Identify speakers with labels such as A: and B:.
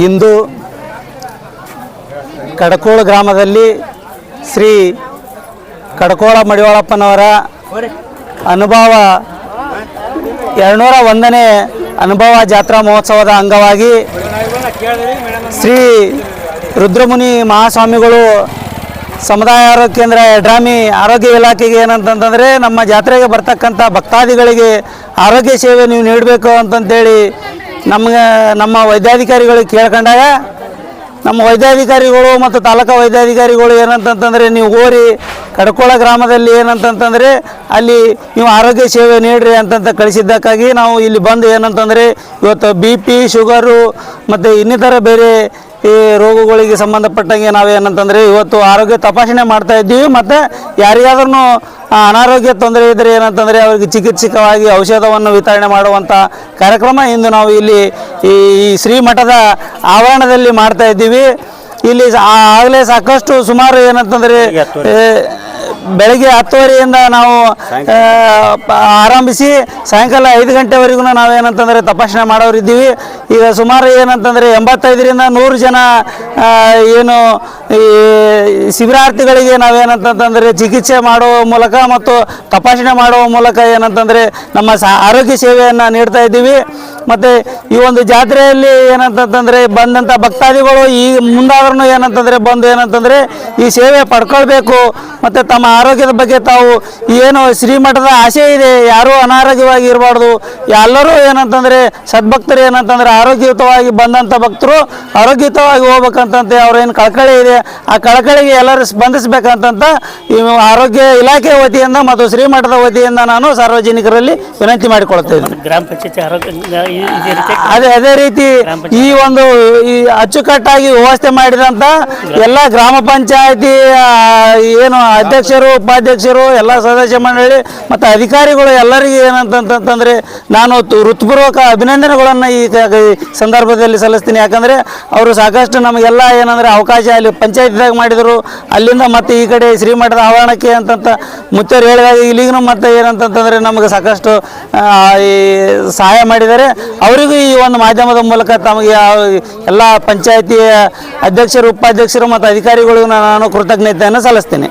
A: ಇಂದು ಕಡಕೋಳ ಗ್ರಾಮದಲ್ಲಿ ಶ್ರೀ ಕಡಕೋಳ ಮಡಿವಾಳಪ್ಪನವರ ಅನುಭವ ಎರಡುನೂರ ಒಂದನೇ ಅನುಭವ ಜಾತ್ರಾ ಮಹೋತ್ಸವದ ಅಂಗವಾಗಿ ಶ್ರೀ ರುದ್ರಮುನಿ ಮಹಾಸ್ವಾಮಿಗಳು ಸಮುದಾಯ ಆರೋಗ್ಯ ಕೇಂದ್ರ ಎಡ್ರಾಮಿ ಆರೋಗ್ಯ ಇಲಾಖೆಗೆ ಏನಂತಂತಂದರೆ ನಮ್ಮ ಜಾತ್ರೆಗೆ ಬರ್ತಕ್ಕಂಥ ಭಕ್ತಾದಿಗಳಿಗೆ ಆರೋಗ್ಯ ಸೇವೆ ನೀವು ನೀಡಬೇಕು ಅಂತಂತೇಳಿ ನಮಗೆ ನಮ್ಮ ವೈದ್ಯಾಧಿಕಾರಿಗಳಿಗೆ ಕೇಳ್ಕೊಂಡಾಗ ನಮ್ಮ ವೈದ್ಯಾಧಿಕಾರಿಗಳು ಮತ್ತು ತಾಲೂಕಾ ವೈದ್ಯಾಧಿಕಾರಿಗಳು ಏನಂತಂತಂದರೆ ನೀವು ಹೋರಿ, ಕಡ್ಕೊಳ ಗ್ರಾಮದಲ್ಲಿ ಏನಂತಂತಂದರೆ ಅಲ್ಲಿ ನೀವು ಆರೋಗ್ಯ ಸೇವೆ ನೀಡ್ರಿ ಅಂತಂತ ಕಳಿಸಿದ್ದಕ್ಕಾಗಿ ನಾವು ಇಲ್ಲಿ ಬಂದು ಏನಂತಂದರೆ ಇವತ್ತು ಬಿ ಪಿ, ಶುಗರು ಮತ್ತು ಇನ್ನಿತರ ಬೇರೆ ಈ ರೋಗಗಳಿಗೆ ಸಂಬಂಧಪಟ್ಟಂಗೆ ನಾವೇನಂತಂದರೆ ಇವತ್ತು ಆರೋಗ್ಯ ತಪಾಸಣೆ ಮಾಡ್ತಾ ಇದ್ದೀವಿ. ಮತ್ತು ಯಾರಿಗಾದ್ರೂ ಅನಾರೋಗ್ಯ ತೊಂದರೆ ಇದ್ದರೆ ಏನಂತಂದರೆ ಅವರಿಗೆ ಚಿಕಿತ್ಸಕವಾಗಿ ಔಷಧವನ್ನು ವಿತರಣೆ ಮಾಡುವಂಥ ಕಾರ್ಯಕ್ರಮ ಇಂದು ನಾವು ಇಲ್ಲಿ ಈ ಶ್ರೀಮಠದ ಆವರಣದಲ್ಲಿ ಮಾಡ್ತಾ ಇದ್ದೀವಿ. ಇಲ್ಲಿ ಆಗಲೇ ಸಾಕಷ್ಟು ಸುಮಾರು ಏನಂತಂದರೆ ಬೆಳಗ್ಗೆ ಹತ್ತುವರೆಯಿಂದ ನಾವು ಆರಂಭಿಸಿ ಸಾಯಂಕಾಲ ಐದು ಗಂಟೆವರೆಗೂ ನಾವೇನಂತಂದರೆ ತಪಾಸಣೆ ಮಾಡೋರಿದ್ದೀವಿ ಈಗ ಸುಮಾರು ಏನಂತಂದರೆ ಎಂಬತ್ತೈದರಿಂದ ನೂರು ಜನ ಏನು ಈ ಶಿಬಿರಾರ್ಥಿಗಳಿಗೆ ನಾವೇನಂತಂತಂದರೆ ಚಿಕಿತ್ಸೆ ಮಾಡುವ ಮೂಲಕ ಮತ್ತು ತಪಾಸಣೆ ಮಾಡುವ ಮೂಲಕ ಏನಂತಂದರೆ ನಮ್ಮ ಸಾ ಆರೋಗ್ಯ ಸೇವೆಯನ್ನು ನೀಡ್ತಾ ಇದ್ದೀವಿ. ಮತ್ತು ಈ ಒಂದು ಜಾತ್ರೆಯಲ್ಲಿ ಏನಂತಂತಂದರೆ ಬಂದಂಥ ಭಕ್ತಾದಿಗಳು ಈ ಮುಂದಾದ್ರೂ ಏನಂತಂದರೆ ಬಂದು ಏನಂತಂದರೆ ಈ ಸೇವೆ ಪಡ್ಕೊಳ್ಬೇಕು. ಮತ್ತು ತಮ್ಮ ಆರೋಗ್ಯದ ಬಗ್ಗೆ ತಾವು ಏನು ಶ್ರೀಮಠದ ಆಸೆ ಇದೆ ಯಾರೂ ಅನಾರೋಗ್ಯವಾಗಿ ಇರಬಾರ್ದು. ಎಲ್ಲರೂ ಏನಂತಂದರೆ ಸದ್ಭಕ್ತರು ಏನಂತಂದರೆ ಆರೋಗ್ಯಯುತವಾಗಿ ಬಂದಂಥ ಭಕ್ತರು ಆರೋಗ್ಯಯುತವಾಗಿ ಹೋಗ್ಬೇಕಂತಂತೆ ಅವ್ರೇನು ಕಳಕಳಿ ಇದೆ. ಆ ಕಳಕಳಿಗೆ ಎಲ್ಲರೂ ಸ್ಪಂದಿಸಬೇಕಂತಂತ ಈ ಆರೋಗ್ಯ ಇಲಾಖೆ ವತಿಯಿಂದ ಮತ್ತು ಶ್ರೀಮಠದ ವತಿಯಿಂದ ನಾನು ಸಾರ್ವಜನಿಕರಲ್ಲಿ ವಿನಂತಿ ಮಾಡಿಕೊಳ್ತೇನೆ
B: ಗ್ರಾಮ ಪಂಚಾಯತಿ
A: ಅದೇ ಅದೇ ರೀತಿ ಈ ಒಂದು ಈ ಅಚ್ಚುಕಟ್ಟಾಗಿ ವ್ಯವಸ್ಥೆ ಮಾಡಿದಂಥ ಎಲ್ಲ ಗ್ರಾಮ ಪಂಚಾಯತಿ ಏನು ಅಧ್ಯಕ್ಷರು, ಉಪಾಧ್ಯಕ್ಷರು, ಎಲ್ಲ ಸದಸ್ಯ ಮಂಡಳಿ ಮತ್ತು ಅಧಿಕಾರಿಗಳು ಎಲ್ಲರಿಗೂ ಏನಂತಂತಂತಂದರೆ ನಾನು ಹೃತ್ಪೂರ್ವಕ ಅಭಿನಂದನೆಗಳನ್ನು ಈ ಸಂದರ್ಭದಲ್ಲಿ ಸಲ್ಲಿಸ್ತೀನಿ. ಯಾಕಂದರೆ ಅವರು ಸಾಕಷ್ಟು ನಮಗೆಲ್ಲ ಏನಂದರೆ ಅವಕಾಶ ಅಲ್ಲಿ ಪಂಚಾಯತ್ದಾಗ ಮಾಡಿದರು. ಅಲ್ಲಿಂದ ಮತ್ತೆ ಈ ಕಡೆ ಶ್ರೀಮಠದ ಆವರಣಕ್ಕೆ ಅಂತಂತ ಮುತ್ತರು ಹೇಳಿದಾಗ ಇಲ್ಲಿಗೂ ಮತ್ತೆ ಏನಂತಂತಂದರೆ ನಮಗೆ ಸಾಕಷ್ಟು ಈ ಸಹಾಯ ಮಾಡಿದ್ದಾರೆ. ಅವರಿಗೂ ಈ ಒಂದು ಮಾಧ್ಯಮದ ಮೂಲಕ ತಮಗೆ ಎಲ್ಲ ಪಂಚಾಯತಿಯ ಅಧ್ಯಕ್ಷರು, ಉಪಾಧ್ಯಕ್ಷರು ಮತ್ತು ಅಧಿಕಾರಿಗಳಿಗೂ ನಾನು ಕೃತಜ್ಞತೆಯನ್ನು ಸಲ್ಲಿಸ್ತೇನೆ.